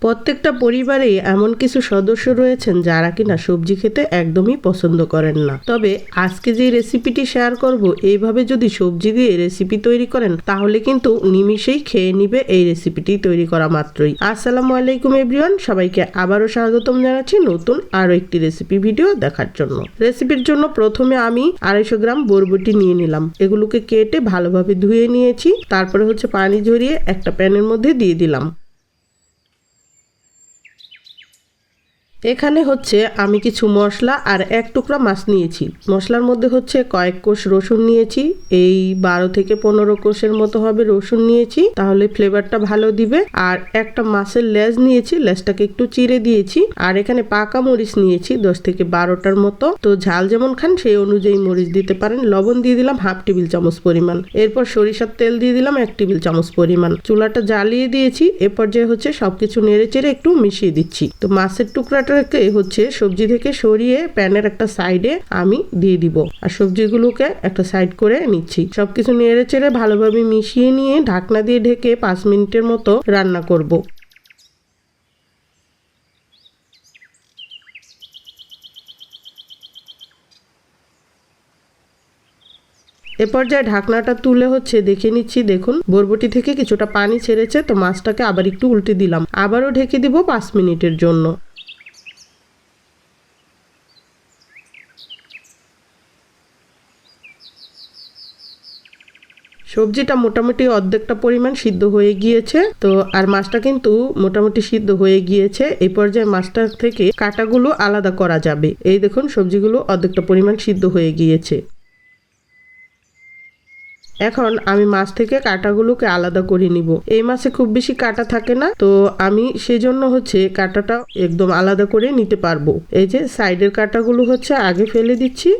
প্রত্যেকটা পরিবারেই এমন কিছু সদস্য রয়েছেন যারা কিনা সবজি খেতে একদমই পছন্দ করেন না। তবে আজকে যে রেসিপিটি শেয়ার করব, এইভাবে যদি সবজি দিয়ে রেসিপি তৈরি করেন, তাহলে কিন্তু নিমিষেই খেয়ে নিবে এই রেসিপিটি তৈরি করা মাত্রই। আসসালামু আলাইকুম এভরিওয়ান, সবাইকে আবারও স্বাগতম জানাচ্ছি নতুন আরও একটি রেসিপি ভিডিও দেখার জন্য। রেসিপির জন্য প্রথমে আমি আড়াইশো গ্রাম বরবটি নিয়ে নিলাম। এগুলোকে কেটে ভালোভাবে ধুয়ে নিয়েছি। তারপরে হচ্ছে পানি ঝরিয়ে একটা প্যানের মধ্যে দিয়ে দিলাম। এখানে হচ্ছে আমি কিছু মশলা আর এক টুকরা মাছ নিয়েছি। মশলার মধ্যে হচ্ছে কয়েক কোষ রসুন নিয়েছি, এই বারো থেকে পনেরো কোষের মতো হবে রসুন নিয়েছি, তাহলে ফ্লেভারটা ভালো দিবে। আর একটা মাছের লেজ নিয়েছি, লেজটাকে একটু চিড়ে দিয়েছি। আর এখানে পাকা মরিচ নিয়েছি, দশ থেকে বারোটার মতো। তো ঝাল যেমন খান, সেই অনুযায়ী মরিচ দিতে পারেন। লবণ দিয়ে দিলাম হাফ টেবিল চামচ পরিমাণ। এরপর সরিষার তেল দিয়ে দিলাম এক টেবিল চামচ পরিমাণ। চুলাটা জ্বালিয়ে দিয়েছি, এ পর্যায়ে হচ্ছে সবকিছু নেড়ে চেড়ে একটু মিশিয়ে দিচ্ছি। তো মাছের টুকরাটাকে হচ্ছে সবজি থেকে সরিয়ে প্যানের একটা সাইডে আমি দিয়ে দিব। আর সবজিগুলোকে একটা সাইড করে নিচ্ছি। সবকিছু নেড়ে চেড়ে ভালোভাবে মিশিয়ে নিয়ে ঢাকনা দিয়ে ঢেকে পাঁচ মিনিটের মতো রান্না করব। এ পর্যায়ে ঢাকনাটা তুলে হচ্ছে দেখে নিচ্ছি, দেখুন, বরবটি থেকে কিছুটা পানি ছেড়েছে, তো মাছটাকে আবার একটু উল্টে দিলাম। আবারও ঢেকে দিব পাঁচ মিনিটের জন্য। সবজিটা মোটামুটি অর্ধেকটা পরিমাণ সিদ্ধ হয়ে গিয়েছে। তো আর মাছটা কিন্তু মোটামুটি সিদ্ধ হয়ে গিয়েছে। এই পর্যায়ে মাছটা থেকে কাটাগুলো আলাদা করা যাবে। এই দেখুন, সবজিগুলো অর্ধেকটা পরিমাণ সিদ্ধ হয়ে গিয়েছে। এখন আমি মাছ থেকে কাটাগুলোকে আলাদা করে নিব। এই মাছে খুব বেশি কাটা থাকে না, তো আমি সেজন্য হচ্ছে কাটাটা একদম আলাদা করে নিতে পারব। এই যে সাইডের কাটাগুলো হচ্ছে আগে ফেলে দিচ্ছি।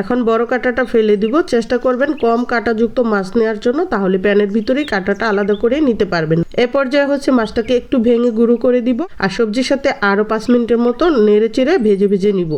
এখন বড় কাঁটাটা ফেলে দিব। চেষ্টা করবেন কম কাঁটাযুক্ত মাছ নেওয়ার জন্য, তাহলে প্যানের ভিতরেই কাঁটাটা আলাদা করে নিতে পারবেন। এ পর্যায়ে হচ্ছে মাছটাকে একটু ভেঙে গুঁড়ো করে দিব আর সবজির সাথে আরও পাঁচ মিনিটের মতো নেড়ে চেড়ে ভেজে ভেজে নিব।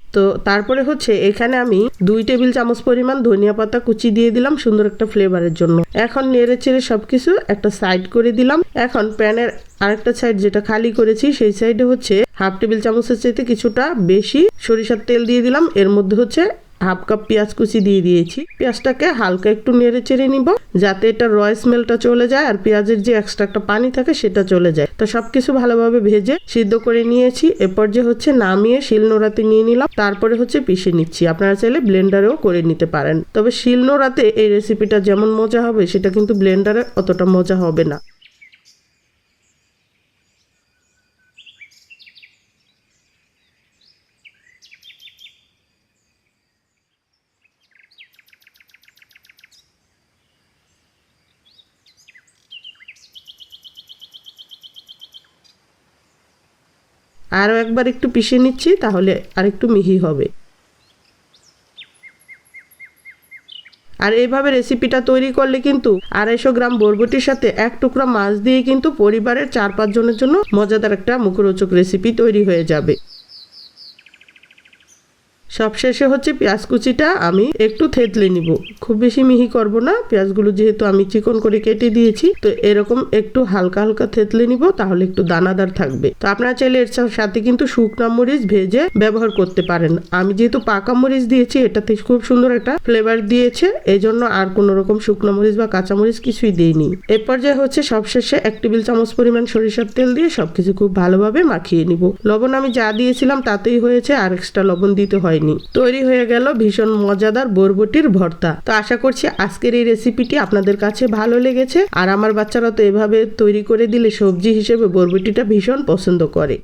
তো তারপরে হচ্ছে এখানে আমি দুই টেবিল চামচ পরিমাণ ধনিয়া পাতা কুচি দিয়ে দিলাম সুন্দর একটা ফ্লেভারের জন্য। এখন নেড়ে চেড়ে সবকিছু একটা সাইড করে দিলাম। এখন প্যানের আরেকটা সাইড যেটা খালি করেছি, সেই সাইডে হচ্ছে হাফ টেবিল চামচের চাইতে কিছুটা বেশি সরিষার তেল দিয়ে দিলাম। এর মধ্যে হচ্ছে হাফ কাপ পেঁয়াজ কুচি দিয়ে দিয়েছি। পেঁয়াজটাকে হালকা একটু নেড়ে চেড়ে নিব, যাতে এটা রয় স্মেলটা চলে যায় আর পেঁয়াজের যে এক্সট্রা একটা পানি থাকে সেটা চলে যায়। তো সবকিছু ভালোভাবে ভেজে সিদ্ধ করে নিয়েছি। এরপর যে হচ্ছে নামিয়ে শিলনোড়াতে নিয়ে নিলাম। তারপরে হচ্ছে পিষে নিচ্ছি। আপনারা চাইলে ব্লেন্ডারেও করে নিতে পারেন। তবে শিলনোড়াতে এই রেসিপিটা যেমন মজা হবে, সেটা কিন্তু ব্লেন্ডারে অতটা মজা হবে না। আরও একবার একটু পিষে নিচ্ছি, তাহলে আর একটু মিহি হবে। আর এইভাবে রেসিপিটা তৈরি করলে কিন্তু আড়াইশো গ্রাম বরবটির সাথে এক টুকরা মাছ দিয়ে কিন্তু পরিবারের চার পাঁচ জনের জন্য মজাদার একটা মুখরোচক রেসিপি তৈরি হয়ে যাবে। সবশেষে হচ্ছে পেঁয়াজ কুচিটা আমি একটু থেতলে নিব। খুব বেশি মিহি করব না, পেঁয়াজগুলো যেহেতু আমি চিকন করে কেটে দিয়েছি, তো এরকম একটু হালকা হালকা থেতলে নিব, তাহলে একটু দানাদার থাকবে। তো আপনারা চাইলে এর সাথে কিন্তু শুকনা মরিচ ভেজে ব্যবহার করতে পারেন। আমি যেহেতু পাকা মরিচ দিয়েছি, এটাতে খুব সুন্দর একটা ফ্লেভার দিয়েছে এই জন্য আর কোনো রকম শুকনো মরিচ বা কাঁচা মরিচ কিছুই দিইনি। এর পর্যায়ে হচ্ছে সবশেষে এক টেবিল চামচ পরিমাণ সরিষার তেল দিয়ে সবকিছু খুব ভালোভাবে মাখিয়ে নিব। লবণ আমি যা দিয়েছিলাম তাতেই হয়েছে, আর এক্সট্রা লবণ দিতে হয় হয়নি। তৈরি হয়ে গেল ভীষণ মজাদার বরবটির ভর্তা। তো আশা করছি আজকের এই রেসিপিটি আপনাদের কাছে ভালো লেগেছে। আর আমার বাচ্চারা তো এভাবে তৈরি করে দিলে সবজি হিসেবে বরবটিটা ভীষণ পছন্দ করে।